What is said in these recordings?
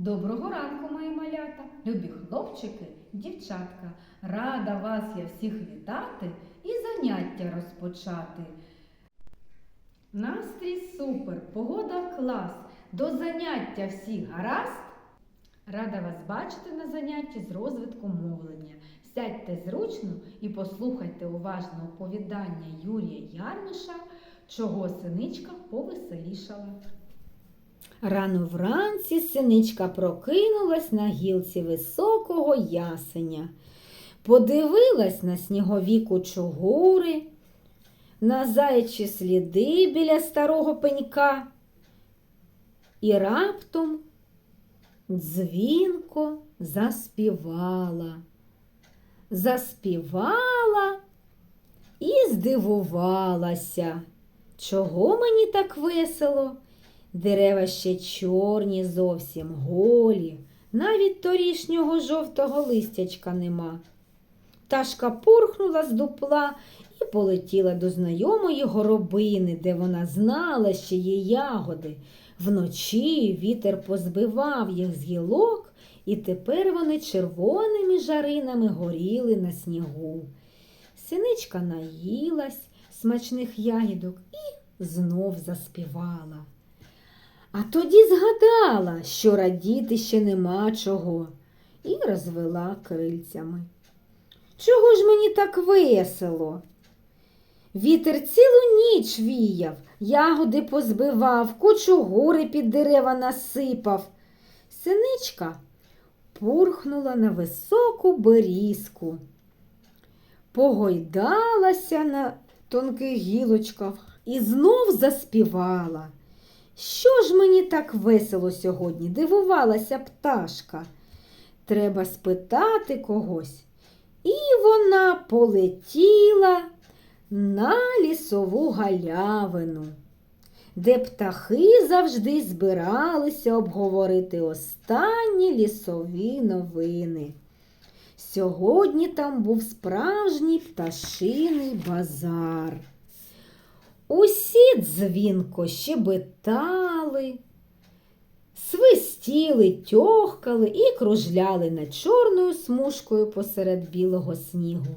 Доброго ранку, мої малята, любі хлопчики, дівчатка. Рада вас я всіх вітати і заняття розпочати. Настрій супер, погода клас. До заняття всіх гаразд. Рада вас бачити на занятті з розвитку мовлення. Сядьте зручно і послухайте уважно оповідання Юрія Ярміша, чого синичка повеселішала. Рано вранці синичка прокинулась на гілці високого ясеня, подивилась на снігові кучугури, на заячі сліди біля старого пенька і раптом дзвінко заспівала. Заспівала і здивувалася. Чого мені так весело? Дерева ще чорні зовсім голі, навіть торішнього жовтого листячка нема. Пташка пурхнула з дупла і полетіла до знайомої горобини, де вона знала, що є ягоди. Вночі вітер позбивав їх з гілок, і тепер вони червоними жаринами горіли на снігу. Синичка наїлась смачних ягідок і знов заспівала. А тоді згадала, що радіти ще нема чого, і розвела крильцями. Чого ж мені так весело? Вітер цілу ніч віяв, ягоди позбивав, кучугури під дерева насипав. Синичка пурхнула на високу берізку, погойдалася на тонких гілочках і знов заспівала. Що ж мені так весело сьогодні? дивувалася пташка. Треба спитати когось. І вона полетіла на лісову галявину, де птахи завжди збиралися обговорити останні лісові новини. Сьогодні там був справжній пташиний базар. Усі дзвінко щебетали, свистіли, тьохкали і кружляли над чорною смужкою посеред білого снігу.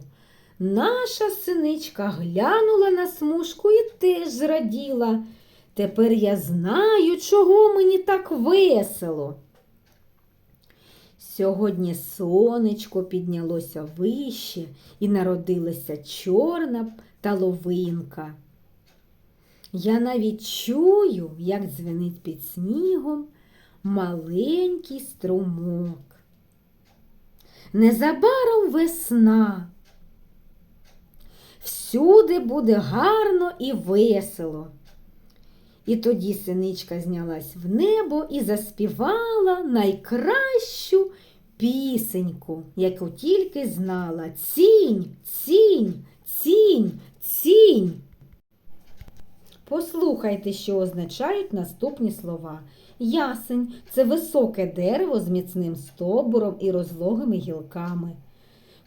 Наша синичка глянула на смужку і теж зраділа. Тепер я знаю, чого мені так весело. Сьогодні сонечко піднялося вище і народилася чорна таловинка. Я навіть чую, як дзвенить під снігом маленький струмок. Незабаром весна. Всюди буде гарно і весело. І тоді синичка знялась в небо і заспівала найкращу пісеньку, яку тільки знала. Цінь, цінь, цінь, цінь. Послухайте, що означають наступні слова. Ясень це високе дерево з міцним стовбуром і розлогими гілками.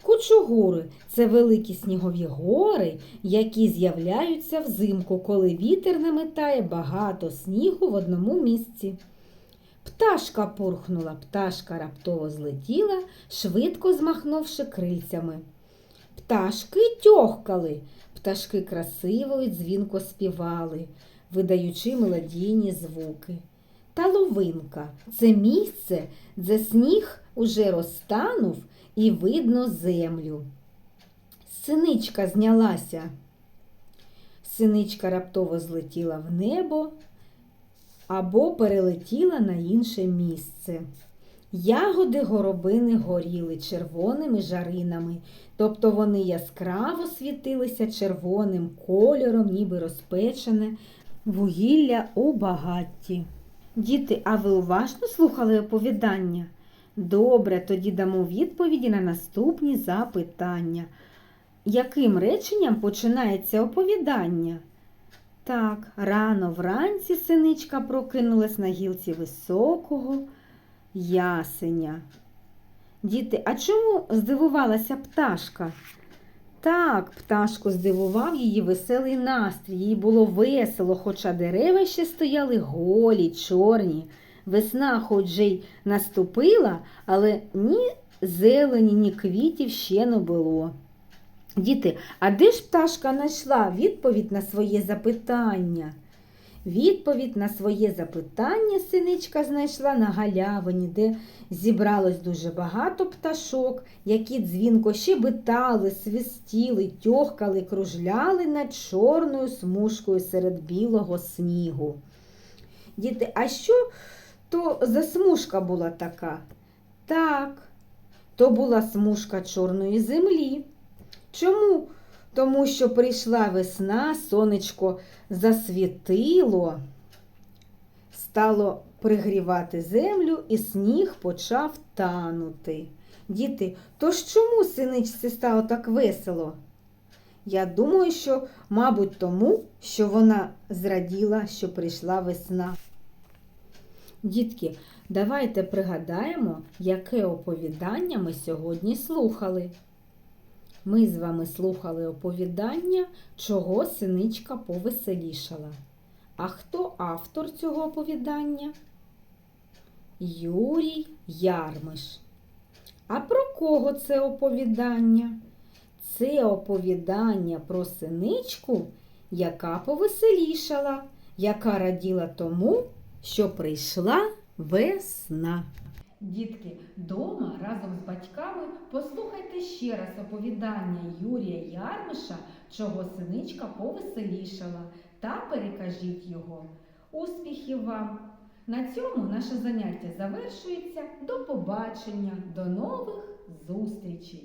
Кучугури це великі снігові гори, які з'являються взимку, коли вітер наметає багато снігу в одному місці. Пташка пурхнула, пташка раптово злетіла, швидко змахнувши крильцями. Пташки тьохкали, пташки красиво і дзвінко співали, видаючи мелодійні звуки. Таловинка це місце, де сніг уже розтанув і видно землю. Синичка знялася. Синичка раптово злетіла в небо або перелетіла на інше місце. Ягоди горобини горіли червоними жаринами, тобто вони яскраво світилися червоним кольором, ніби розпечене вугілля у багатті. Діти, а ви уважно слухали оповідання? Добре, тоді дамо відповіді на наступні запитання. Яким реченням починається оповідання? Так, рано вранці синичка прокинулась на гілці високого ясеня. Діти, а чому здивувалася пташка? Так, пташку здивував її веселий настрій. Їй було весело, хоча дерева ще стояли голі, чорні. Весна хоч й наступила, але ні зелені, ні квітів ще не було. Діти, а де ж пташка знайшла відповідь на своє запитання? Відповідь на своє запитання синичка знайшла на галявині, де зібралось дуже багато пташок, які дзвінко щебетали, свистіли, тьохкали, кружляли над чорною смужкою серед білого снігу. Діти, а що то за смужка була така? Так, то була смужка чорної землі. Чому? Тому що прийшла весна, сонечко засвітило, стало пригрівати землю, і сніг почав танути. Діти, то ж чому синичці стало так весело? Я думаю, що, мабуть, тому, що вона зраділа, що прийшла весна. Дітки, давайте пригадаємо, яке оповідання ми сьогодні слухали. Ми з вами слухали оповідання, чого синичка повеселішала. А хто автор цього оповідання? Юрій Ярмиш. А про кого це оповідання? Це оповідання про синичку, яка повеселішала, яка раділа тому, що прийшла весна. Дітки, дома разом з батьками послухайте ще раз оповідання Юрія Ярмиша, чого синичка повеселішала, та перекажіть його. Успіхів вам! На цьому наше заняття завершується. До побачення, до нових зустрічей!